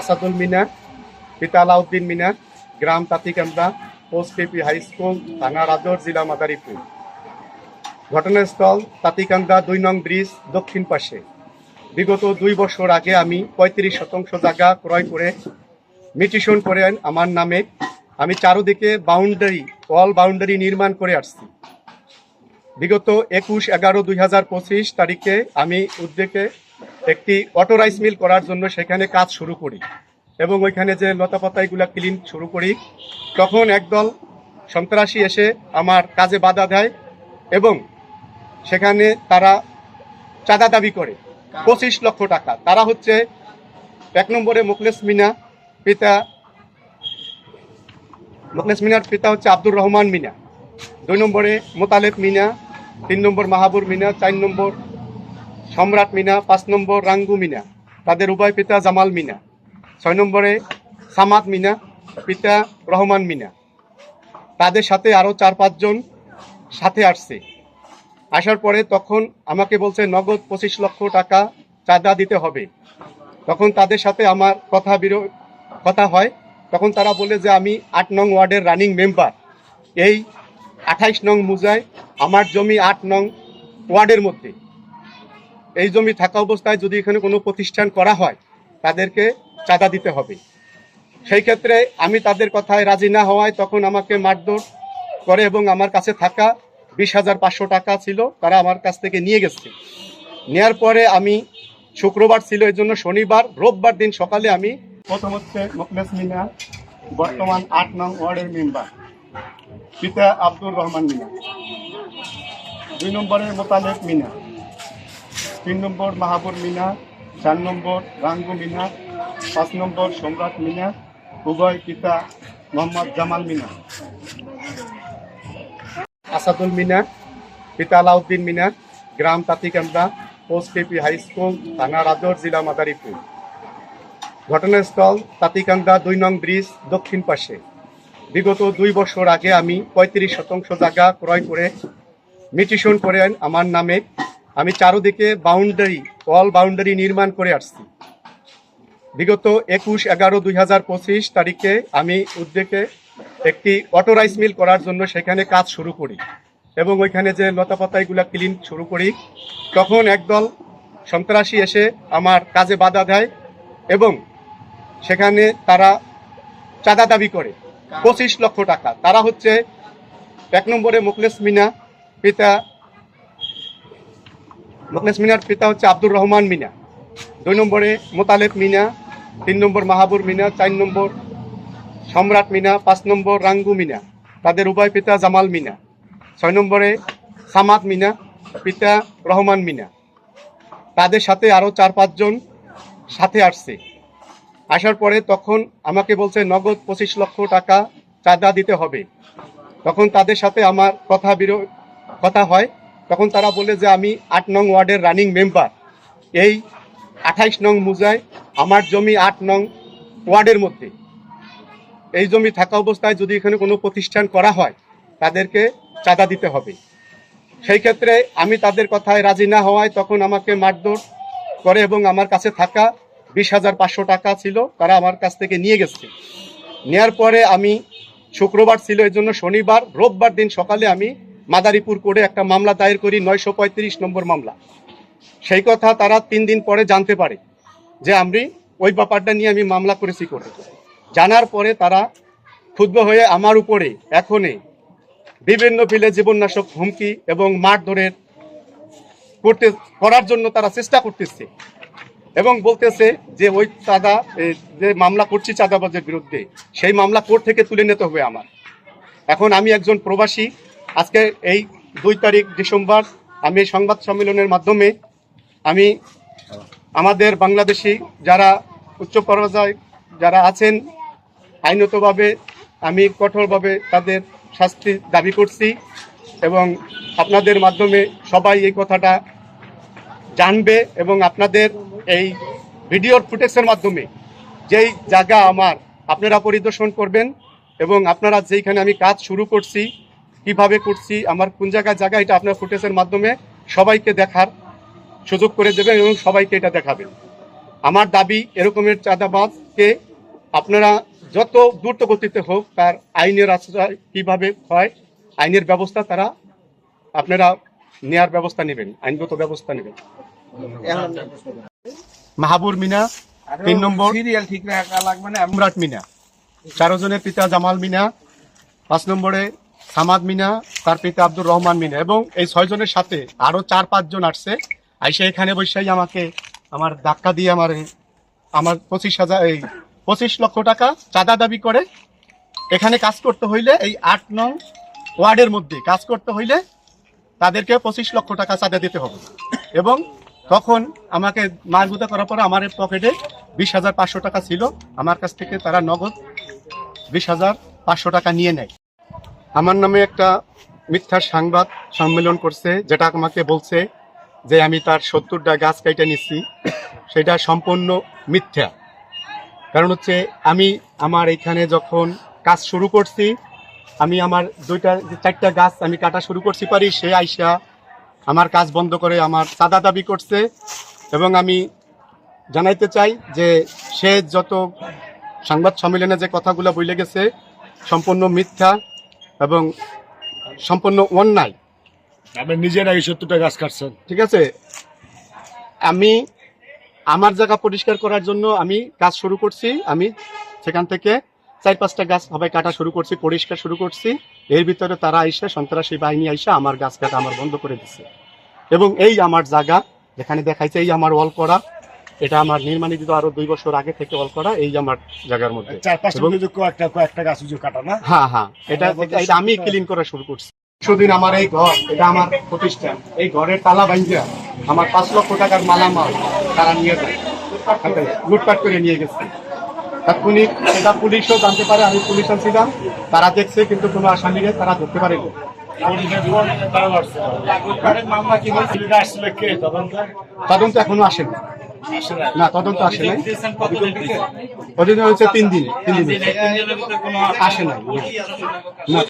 আসাদুল মিনা, পিতা আলাউদ্দিন মিনা, গ্রাম Tantikanda, post KP high school, থানা রাজর, জেলা মাদারীপুর। ঘটনাস্থল তাঁতিকান্দা দুই নং ব্রিজ, দক্ষিণ পাশে। বিগত দুই বছর আগে আমি পঁয়ত্রিশ শতাংশ জায়গা ক্রয় করে মিটিশন করে আমার নামে আমি চারোদিকে বাউন্ডারি, ওয়াল বাউন্ডারি নির্মাণ করে আসছি। বিগত একুশ এগারো দুই হাজার পঁচিশ তারিখে আমি উদ্যোগে একটি অটো রাইস মিল করার জন্য সেখানে কাজ শুরু করি এবং ওইখানে যে লতাপাতাইগুলা ক্লিন শুরু করি, তখন একদল সন্ত্রাসী এসে আমার কাজে বাধা দেয় এবং সেখানে তারা চাঁদা দাবি করে, পঁচিশ লক্ষ টাকা। তারা হচ্ছে এক নম্বরে মুখলেস মিনা, পিতা মুখলেস মিনার পিতা হচ্ছে আব্দুর রহমান মিনা। দুই নম্বরে মোতালেব মিনা, তিন নম্বর মাহাবুর মিনা, চার নম্বর সম্রাট মিনা, পাঁচ নম্বর রাঙ্গু মিনা, তাদের উভয় পিতা জামাল মিনা। ছয় নম্বরে সামাদ মিনা, পিতা রহমান মিনা। তাদের সাথে আরও চার পাঁচজন সাথে আসছে। আসার পরে তখন আমাকে বলছে, নগদ পঁচিশ লক্ষ টাকা চাঁদা দিতে হবে। তখন তাদের সাথে আমার কথা বিরো, কথা হয়। তখন তারা বলে যে, আমি আট নং ওয়ার্ডের রানিং মেম্বার। এই আঠাইশ নং মুজায় আমার জমি আট নং ওয়ার্ডের মধ্যে। এই জমি থাকা অবস্থায় যদি এখানে কোনো প্রতিষ্ঠান করা হয়, তাদেরকে চাঁদা দিতে হবে। সেই ক্ষেত্রে আমি তাদের কথায় রাজি না হওয়ায় তখন আমাকে মারধর করে এবং আমার কাছে থাকা বিশ হাজার পাঁচশো টাকা ছিল, তারা আমার কাছ থেকে নিয়ে গেছে। নেয়ার পরে আমি শুক্রবার ছিল, এই জন্য শনিবার, রোববার দিন সকালে আমি প্রথম হচ্ছে মুখলেস মিনা, বর্তমান আট নং ওয়ার্ডের মেম্বার, পিতা আব্দুর রহমান মিনা, দুই নম্বরের মোতালেব মিনা। তিন নম্বর মাহাবুর মিনা, চার নম্বর রাঙ্গু মিনা, পাঁচ নম্বর সম্রাট মিনা, উভয় পিতা মোহাম্মদ জামাল মিনা। আসাদুল মিনা, পিতা আলাউদ্দিন মিনা, গ্রাম Tantikanda post KP high school, থানা রাজর, জেলা মাদারীপুর। ঘটনাস্থল তাঁতিকান্দা দুই নং ব্রিজ, দক্ষিণ পাশে। বিগত দুই বছর আগে আমি পঁয়ত্রিশ শতাংশ জায়গা ক্রয় করে মিটিশন করেন আমার নামে আমি চারোদিকে বাউন্ডারি ওয়াল বাউন্ডারি নির্মাণ করে আসছি। বিগত একুশ এগারো দুই হাজার পঁচিশ তারিখে আমি উদ্যোগে একটি অটো রাইস মিল করার জন্য সেখানে কাজ শুরু করি এবং ওইখানে যে লতাপাতাইগুলা ক্লিন শুরু করি, তখন একদল সন্ত্রাসী এসে আমার কাজে বাধা দেয় এবং সেখানে তারা চাঁদা দাবি করে, পঁচিশ লক্ষ টাকা। তারা হচ্ছে এক নম্বরে মুখলেস মিনা, পিতা মুখলেস মিনার পিতা হচ্ছে আব্দুর রহমান মিনা। দুই নম্বরে মোতালেব মিনা, তিন নম্বর মাহাবুর মিনা, চার নম্বর সম্রাট মিনা, পাঁচ নম্বর রাঙ্গু মিনা, তাদের উভয় পিতা জামাল মিনা। ছয় নম্বরে সামাদ মিনা, পিতা রহমান মিনা। তাদের সাথে আরও চার পাঁচজন সাথে আসছে। আসার পরে তখন আমাকে বলছে, নগদ পঁচিশ লক্ষ টাকা চাঁদা দিতে হবে। তখন তাদের সাথে আমার কথা বিরো কথা হয়। তখন তারা বলে যে আমি আট নং ওয়ার্ডের রানিং মেম্বার এই আঠাইশ নং মুজায় আমার জমি আট নং ওয়ার্ডের মধ্যে। এই জমি থাকা অবস্থায় যদি এখানে কোনো প্রতিষ্ঠান করা হয়, তাদেরকে চাঁদা দিতে হবে। সেই ক্ষেত্রে আমি তাদের কথায় রাজি না হওয়ায় তখন আমাকে মারধর করে এবং আমার কাছে থাকা বিশ হাজার পাঁচশো টাকা ছিল, তারা আমার কাছ থেকে নিয়ে গেছে। নেয়ার পরে আমি শুক্রবার ছিল এই জন্য শনিবার, রোববার দিন সকালে আমি মাদারীপুর কোর্টে একটা মামলা দায়ের করি, নয়শো পঁয়ত্রিশ নম্বর মামলা। সেই কথা তারা তিন দিন পরে জানতে পারে যে আমি ওই ব্যাপারটা নিয়ে আমি মামলা করেছি কোর্টে। জানার পরে তারা ক্ষুদ্র হয়ে আমার উপরে এখনই বিভিন্ন বিলে জীবননাশক হুমকি এবং মারধরের করতে, করার জন্য তারা চেষ্টা করতেছে এবং বলতেছে যে ওই চাঁদা যে মামলা করছি চাঁদাবাজের বিরুদ্ধে, সেই মামলা কোর্ট থেকে তুলে নিতে হবে আমার। এখন আমি একজন প্রবাসী আজকে এই দুই তারিখ ডিসেম্বর আমি সংবাদ সম্মেলনের মাধ্যমে আমি আমাদের বাংলাদেশি যারা উচ্চ পর্যায়ে যারা আছেন, আইনতভাবে আমি কঠোরভাবে তাদের শাস্তি দাবি করছি এবং আপনাদের মাধ্যমে সবাই এই কথাটা জানবে এবং আপনাদের এই ভিডিওর ফুটেজের মাধ্যমে যেই জায়গা আমার, আপনারা পরিদর্শন করবেন এবং আপনারা যেইখানে আমি কাজ শুরু করছি কীভাবে করছি আমার কোন জায়গায় জায়গা এটা আপনার ফুটেজের মাধ্যমে সবাইকে দেখার সুযোগ করে দেবেন এবং সবাইকে এটা দেখাবেন। আমার দাবি এরকমের চাঁদাবাদকে আপনারা যত দ্রুত গতিতে হোক তার আইনের আশ্রয় কীভাবে হয় আইনের ব্যবস্থা তারা আপনারা নেয়ার ব্যবস্থা নেবেন আইনগত ব্যবস্থা নেবেন। মাহাবুর মিনা তিন নম্বর। সিরিয়াল ঠিক রাখা লাগবে না সম্রাট মিনা। চারজনের পিতা জামাল মিনা। পাঁচ নম্বরে সামাদ মিনা, তার পিতা আব্দুর রহমান মিনা এবং এই ছয়জনের সাথে আরও চার পাঁচজন আসছে। আইসে এখানে বসেই আমাকে আমার ধাক্কা দিয়ে আমার আমার পঁচিশ হাজার এই পঁচিশ লক্ষ টাকা চাঁদা দাবি করে। এখানে কাজ করতে হইলে এই আট নং ওয়ার্ডের মধ্যে কাজ করতে হইলে তাদেরকে পঁচিশ লক্ষ টাকা চাঁদা দিতে হবে। এবং তখন আমাকে মারগুতা করার পরে আমার পকেটে বিশ হাজার পাঁচশো টাকা ছিল। আমার কাছ থেকে তারা নগদ বিশ হাজার পাঁচশো টাকা নিয়ে নেয়। আমার নামে একটা মিথ্যা সংবাদ সম্মেলন করছে, যেটা আমাকে বলছে যে আমি তার সত্তরটা গাছ কেটে নিচ্ছি সেটা সম্পূর্ণ মিথ্যা। কারণ হচ্ছে আমি আমার এখানে যখন কাজ শুরু করছি, আমি আমার দুইটা, চারটা গাছ আমি কাটা শুরু করছি পারি, সে আইসা আমার কাজ বন্ধ করে আমার চাঁদা দাবি করছে। এবং আমি জানাইতে চাই যে সে যত সংবাদ সম্মেলনে যে কথাগুলো বলে গেছে, সম্পূর্ণ মিথ্যা। এবং সম্পূর্ণ অন্যায়। আপনি নিজের আগে সত্তরটা গাছ কাটছেন। ঠিক আছে? আমি আমার জায়গা পরিষ্কার করার জন্য আমি কাজ শুরু করছি। আমি সেখান থেকে চার পাঁচটা গাছ সবাই কাটা শুরু করছি পরিষ্কার শুরু করছি। এর ভিতরে তারা আইসা সন্ত্রাসী বাহিনী আইসা আমার গাছ কাটা আমার বন্ধ করে দিচ্ছে এবং এই আমার জায়গা যেখানে দেখাইছে এই আমার ওয়াল করা এটা আমার নির্মাণিত আরও দুই বছর আগে থেকে ওয়াল করা এই আমার জায়গার মধ্যে। চার পাঁচটা কয়েকটা কয়েকটা গাছ কাটা না? হ্যাঁ হ্যাঁ। এটা এটা আমি ক্লিন করা শুরু করছি। কিছুদিন আমার এই ঘর এটা আমার প্রতিষ্ঠান। এই ঘরের তালা ভাঙ্গিয়া আমার পাঁচ লক্ষ টাকার মালামাল তারা নিয়ে যায়। লুটপাট করে নিয়ে গেছে। তাৎক্ষণিক সেটা পুলিশও জানতে পারে আমি পুলিশ আনছিলাম তারা দেখছে কিন্তু কোনো আসামিকে তারা ধরতে পারেনি। তদন্ত? এখনও আসেনি। আসে না তদন্ত আসে নাই। অদিন হয়েছে তিন দিন তিন দিন। আসে নাই? না।